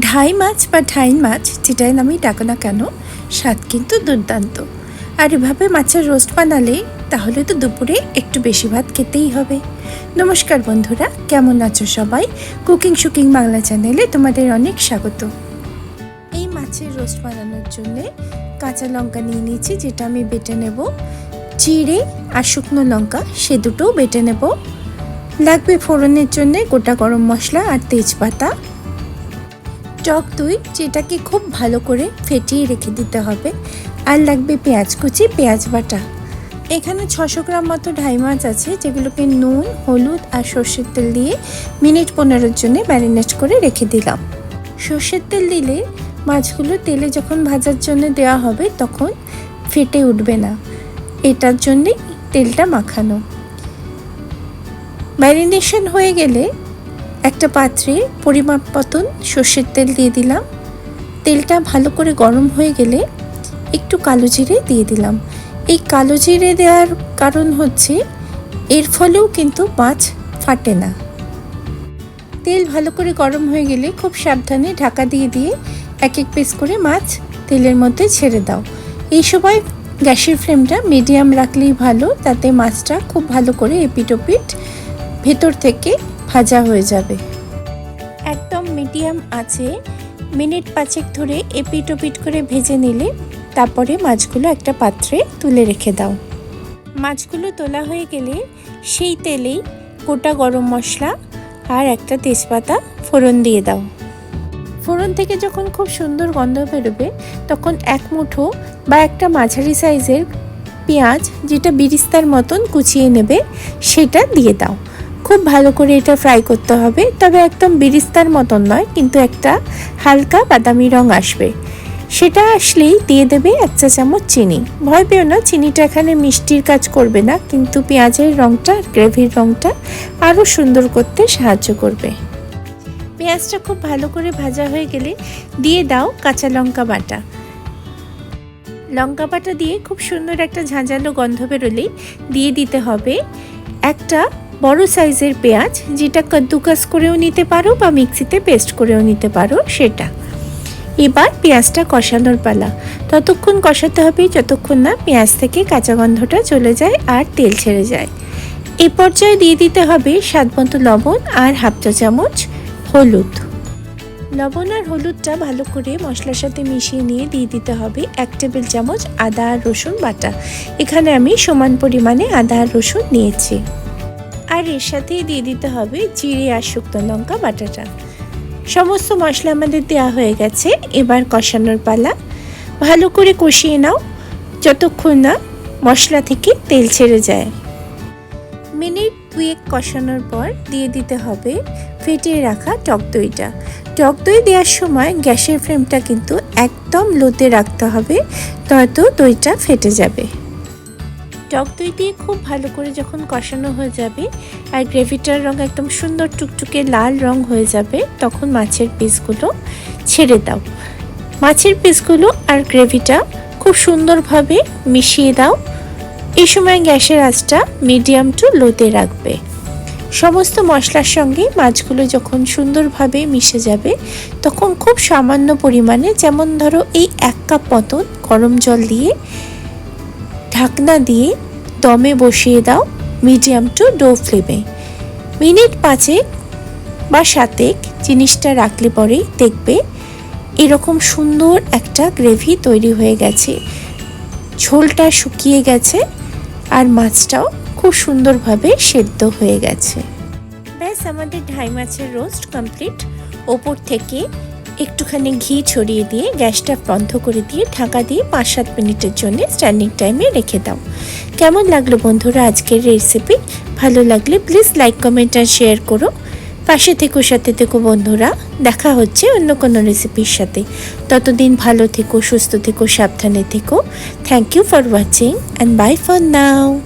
ঢাই মাছ বা ঢাইন মাছ, যেটাই নামই ডাকো না কেন, স্বাদ কিন্তু দুর্দান্ত। আর এভাবে মাছের রোস্ট বানালে তাহলে তো দুপুরে একটু বেশি ভাত খেতেই হবে। নমস্কার বন্ধুরা, কেমন আছো সবাই? কুকিং শুকিং বাংলা চ্যানেলে তোমাদের অনেক স্বাগত। এই মাছের রোস্ট বানানোর জন্য কাঁচা লঙ্কা নিয়ে নিয়েছি, যেটা আমি বেটে নেব। চিড়ে আর শুকনো লঙ্কা, সে দুটোও বেটে নেব। লাগবে ফোড়নের জন্য গোটা গরম মশলা আর তেজপাতা। টক দই যেটাকে খুব ভালো করে ফেটিয়ে রেখে দিতে হবে। আর লাগবে পেঁয়াজ কুচি, পেঁয়াজ বাটা। এখানে ছশো গ্রাম মতো ঢাই মাছ আছে, যেগুলোকে নুন, হলুদ আর সর্ষের তেল দিয়ে মিনিট পনেরোর জন্য ম্যারিনেট করে রেখে দিলাম। সর্ষের তেল দিলে মাছগুলো তেলে যখন ভাজার জন্য দেওয়া হবে তখন ফেটে উঠবে না। এটার জন্যে তেলটা মাখানো। ম্যারিনেশন হয়ে গেলে একটা পাত্রে পরিমাপ মতন সর্ষের তেল দিয়ে দিলাম। তেলটা ভালো করে গরম হয়ে গেলে একটু কালো জিরে দিয়ে দিলাম। এই কালো জিরে দেওয়ার কারণ হচ্ছে এর ফলেও কিন্তু মাছ ফাটে না। তেল ভালো করে গরম হয়ে গেলে খুব সাবধানে ঢাকা দিয়ে দিয়ে এক এক পিস করে মাছ তেলের মধ্যে ছেড়ে দাও। এই সময় গ্যাসের ফ্লেমটা মিডিয়াম রাখলেই ভালো, তাতে মাছটা খুব ভালো করে এপিট ওপিট ভেতর থেকে ভাজা হয়ে যাবে। একদম মিডিয়াম আছে। মিনিট পাঁচেক ধরে এপিট ওপিট করে ভেজে নিলে তারপরে মাছগুলো একটা পাত্রে তুলে রেখে দাও। মাছগুলো তোলা হয়ে গেলে সেই তেলেই গোটা গরম মশলা আর একটা তেজপাতা ফোড়ন দিয়ে দাও। ফোড়ন থেকে যখন খুব সুন্দর গন্ধ বেরোবে, তখন এক মুঠো বা একটা মাঝারি সাইজের পেঁয়াজ, যেটা বিরিস্তার মতন কুচিয়ে নেবে, সেটা দিয়ে দাও। খুব ভালো করে এটা ফ্রাই করতে হবে। তবে একদম বিরিস্তার মতন নয়, কিন্তু একটা হালকা বাদামি রং আসবে। সেটা আসলেই দিয়ে দেবে এক চা চামচ চিনি। ভয় পেও না, চিনিটা এখানে মিষ্টির কাজ করবে না, কিন্তু পেঁয়াজের রঙটা আর গ্রেভির রঙটা আরও সুন্দর করতে সাহায্য করবে। পেঁয়াজটা খুব ভালো করে ভাজা হয়ে গেলে দিয়ে দাও কাঁচা লঙ্কা বাটা। লঙ্কা বাটা দিয়ে খুব সুন্দর একটা ঝাঁঝালো গন্ধ বেরোলেই দিয়ে দিতে হবে একটা বড় সাইজের পেঁয়াজ, যেটা কদ্দুকাস করেও নিতে পারো বা মিক্সিতে পেস্ট করেও নিতে পারো, সেটা। এবার পেঁয়াজটা কষানোর পালা। ততক্ষণ কষাতে হবে যতক্ষণ না পেঁয়াজ থেকে কাঁচা গন্ধটা চলে যায় আর তেল ছেড়ে যায়। এই পর্যায়ে দিয়ে দিতে হবে স্বাদ মতো লবণ আর হাফ চা চামচ হলুদ। লবণ আর হলুদটা ভালো করে মশলার সাথে মিশিয়ে নিয়ে দিয়ে দিতে হবে এক টেবিল চামচ আদা আর রসুন বাটা। এখানে আমি সমান পরিমাণে আদা আর রসুন নিয়েছি। আর এর সাথেই দিয়ে দিতে হবে জিরে আর শুকনো লঙ্কা, বাটাটা। সমস্ত মশলা আমাদের দেওয়া হয়ে গেছে। এবার কষানোর পালা। ভালো করে কষিয়ে নাও, যতক্ষণ না মশলা থেকে তেল ছেড়ে যায়। মিনিট দুয়েক কষানোর পর দিয়ে দিতে হবে ফেটিয়ে রাখা টক দইটা। টক দই দেওয়ার সময় গ্যাসের ফ্লেমটা কিন্তু একদম লোতে রাখতে হবে নয়তো দইটা ফেটে যাবে। টক দই দিয়ে খুব ভালো করে যখন কষানো হয়ে যাবে আর গ্রেভিটার রং একদম সুন্দর টুকটুকে লাল রং হয়ে যাবে, তখন মাছের পিসগুলো ছেড়ে দাও। মাছের পিসগুলো আর গ্রেভিটা খুব সুন্দরভাবে মিশিয়ে দাও। এই সময় গ্যাসের আঁচটা মিডিয়াম টু লোতে রাখবে। সমস্ত মশলার সঙ্গে মাছগুলো যখন সুন্দরভাবে মিশে যাবে, তখন খুব সামান্য পরিমাণে যেমন ধরো এই এক কাপ মতন গরম জল দিয়ে ঢাকনা দিয়ে দমে বসিয়ে দাও মিডিয়াম টু ডো ফ্লেমে। মিনিট পাঁচেক বা সাতেক জিনিসটা রাখলে পরেই দেখবে এরকম সুন্দর একটা গ্রেভি তৈরি হয়ে গেছে। ঝোলটা শুকিয়ে গেছে আর মাছটাও খুব সুন্দরভাবে সেদ্ধ হয়ে গেছে। ব্যাস, আমাদের ঢাই মাছের রোস্ট কমপ্লিট ওপর থেকে একটুখানি ঘি ছড়িয়ে দিয়ে গ্যাসটা বন্ধ করে দিয়ে ঢাকা দিয়ে পাঁচ সাত মিনিটের জন্য স্ট্যান্ডিং টাইমে রেখে দাও। কেমন লাগল বন্ধুরা আজকের রেসিপি ভালো লাগলে প্লিজ লাইক কমেন্ট আর শেয়ার করো। পাশে থেকো, সাথে থেকো বন্ধুরা, দেখা হচ্ছে অন্য কোনো রেসিপির সাথে। ততদিন ভালো থেকো, সুস্থ থেকো, সাবধানে থেকো। Thank you for watching and bye for now